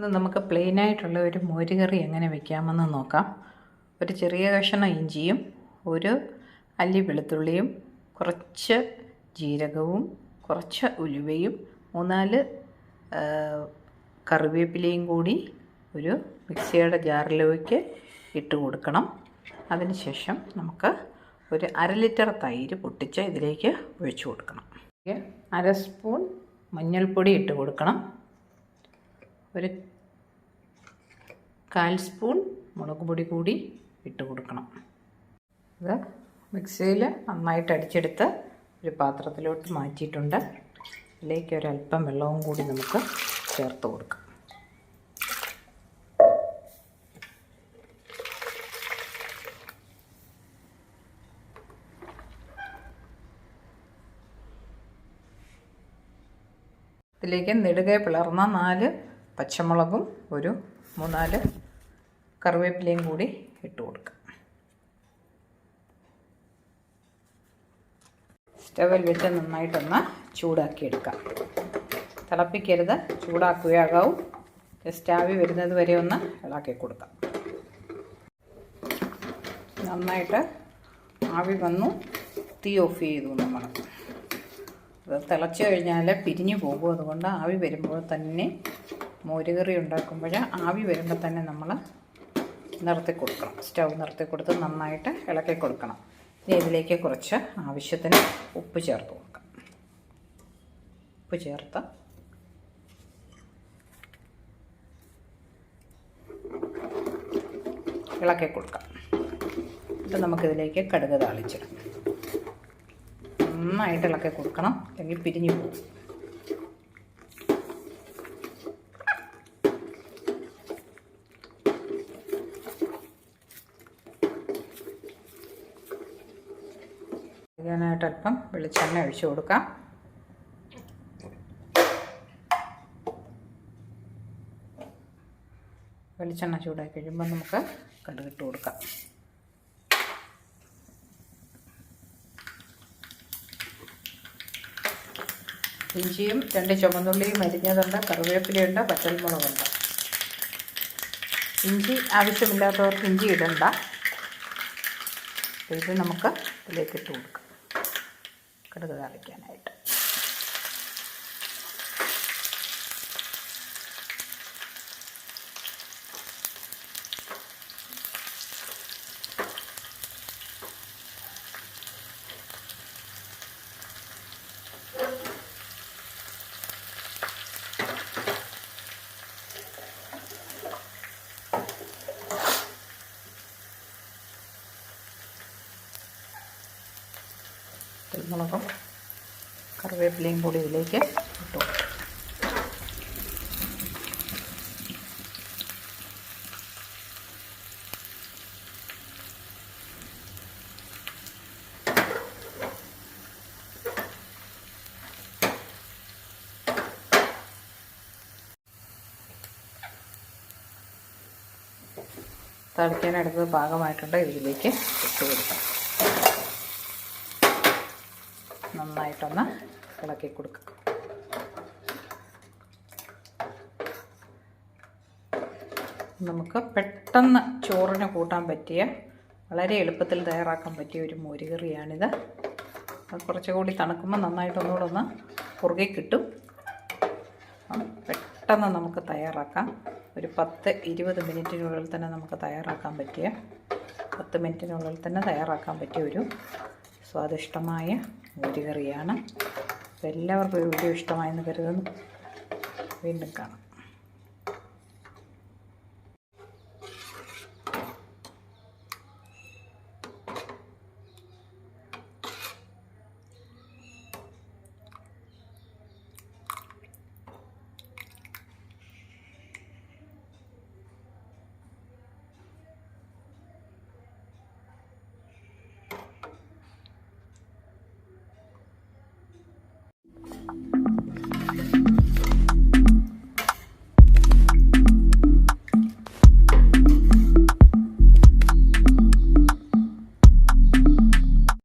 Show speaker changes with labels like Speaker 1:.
Speaker 1: ഇന്ന് നമുക്ക് പ്ലെയിനായിട്ടുള്ള ഒരു മോരുകറി എങ്ങനെ വെക്കാമെന്ന് നോക്കാം. ഒരു ചെറിയ കഷ്ണം ഇഞ്ചിയും ഒരു അല്ലി വെളുത്തുള്ളിയും കുറച്ച് ജീരകവും കുറച്ച് ഉലുവയും മൂന്നാൽ കറിവേപ്പിലയും കൂടി ഒരു മിക്സിയുടെ ജാറിലേക്ക് ഇട്ട് കൊടുക്കണം. അതിനുശേഷം നമുക്ക് ഒരു അര ലിറ്റർ തൈര് പൊട്ടിച്ച് ഇതിലേക്ക് ഒഴിച്ചു കൊടുക്കണം. അര സ്പൂൺ മഞ്ഞൾപ്പൊടി ഇട്ട് കൊടുക്കണം. ഒരു കാൽ സ്പൂൺ മുളക് പൊടി കൂടി ഇട്ട് കൊടുക്കണം. ഇത് മിക്സിയിൽ നന്നായിട്ട് അടിച്ചെടുത്ത് ഒരു പാത്രത്തിലോട്ട് മാറ്റിയിട്ടുണ്ട്. ഇതിലേക്ക് ഒരല്പം വെള്ളവും കൂടി നമുക്ക് ചേർത്ത് കൊടുക്കാം. ഇതിലേക്ക് നെടുകെ പിളർന്ന നാല് പച്ചമുളകും ഒരു മൂന്നാൽ കറിവേപ്പിലയും കൂടി ഇട്ട് കൊടുക്കാം. സ്റ്റവിൽ വെച്ച് നന്നായിട്ടൊന്ന് ചൂടാക്കിയെടുക്കാം. തിളപ്പിക്കരുത് ചൂടാക്കുകയാകാവും. ജസ്റ്റ് ആവി വരുന്നത് വരെ ഒന്ന് ഇളാക്കി കൊടുക്കാം. നന്നായിട്ട് ആവി വന്നു തീ ഓഫ് ചെയ്തു നമ്മൾ അത് തിളച്ച് കഴിഞ്ഞാൽ പിരിഞ്ഞു പോകും. അതുകൊണ്ട് ആവി വരുമ്പോൾ തന്നെ മോരുകറി ഉണ്ടാക്കുമ്പോൾ ആവി വരുമ്പോൾ തന്നെ നമ്മൾ നിർത്തി കൊടുക്കണം. സ്റ്റൗ നിർത്തി കൊടുത്ത് നന്നായിട്ട് ഇളക്കി കൊടുക്കണം. ഇനി ഇതിലേക്ക് കുറച്ച് ആവശ്യത്തിന് ഉപ്പ് ചേർത്ത് കൊടുക്കാം. ഉപ്പ് ചേർത്ത് ഇളക്കി കൊടുക്കാം. എന്നിട്ട് നമുക്കിതിലേക്ക് കടുക് താളിച്ചിടാം. നന്നായിട്ട് ഇളക്കി കൊടുക്കണം. അല്ലെങ്കിൽ പിരിഞ്ഞു പോകും. ഇതിനായിട്ട് അല്പം വെളിച്ചെണ്ണ ഒഴിച്ചു കൊടുക്കാം. വെളിച്ചെണ്ണ ചൂടാക്കി കഴിയുമ്പോൾ നമുക്ക് കടുകിട്ട് കൊടുക്കാം. ഇഞ്ചിയും രണ്ട് ചുമന്നുള്ളിയും അരിഞ്ഞതുണ്ട് കറിവേപ്പിലയുണ്ട് പച്ചമുളകുണ്ട്. ഇഞ്ചി ആവശ്യമില്ലാത്തവർക്ക് ഇഞ്ചി ഇടണ്ട. ഇത് നമുക്ക് ഇതിലേക്ക് ഇട്ട് കൊടുക്കാം. കടുക് തളിക്കാനായിട്ട് കുരുമുളകും കറിവേപ്പിലയും കൂടി ഇതിലേക്ക് ഇട്ടു. തളിക്കാനെടുത്തത് പാകമായിട്ടുണ്ട് ഇതിലേക്ക് ഇട്ട് കൊടുക്കാം നന്നായിട്ടൊന്ന് ഇളക്കി കൊടുക്കുക നമുക്ക് പെട്ടെന്ന് ചോറിന് കൂട്ടാൻ പറ്റിയ വളരെ എളുപ്പത്തിൽ തയ്യാറാക്കാൻ പറ്റിയ ഒരു മോരുകറിയാണിത് കുറച്ചുകൂടി തണുക്കുമ്പോൾ നന്നായിട്ടൊന്നുകൂടെ ഒന്ന് കുറുകി കിട്ടും. പെട്ടെന്ന് നമുക്ക് തയ്യാറാക്കാം. ഒരു പത്ത് ഇരുപത് മിനിറ്റിനുള്ളിൽ തന്നെ നമുക്ക് തയ്യാറാക്കാൻ പറ്റിയ പത്ത് മിനിറ്റിനുള്ളിൽ തന്നെ തയ്യാറാക്കാൻ പറ്റിയ ഒരു സ്വാദിഷ്ടമായ മോരുകറിയാണ് എല്ലാവർക്കും വീഡിയോ ഇഷ്ടമായെന്ന് കരുതുന്നു. വീണ്ടും കാണാം.